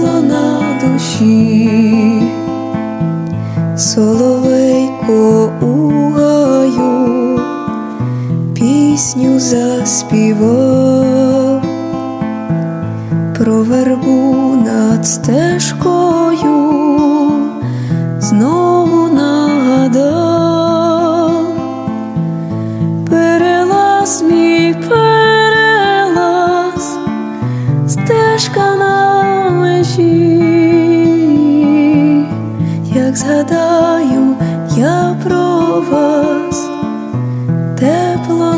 тепло на душі, соловейко у гаю, пісню заспівав, про вербу над стежкою знову нагадав. Перелаз мій згадаю я про вас, тепло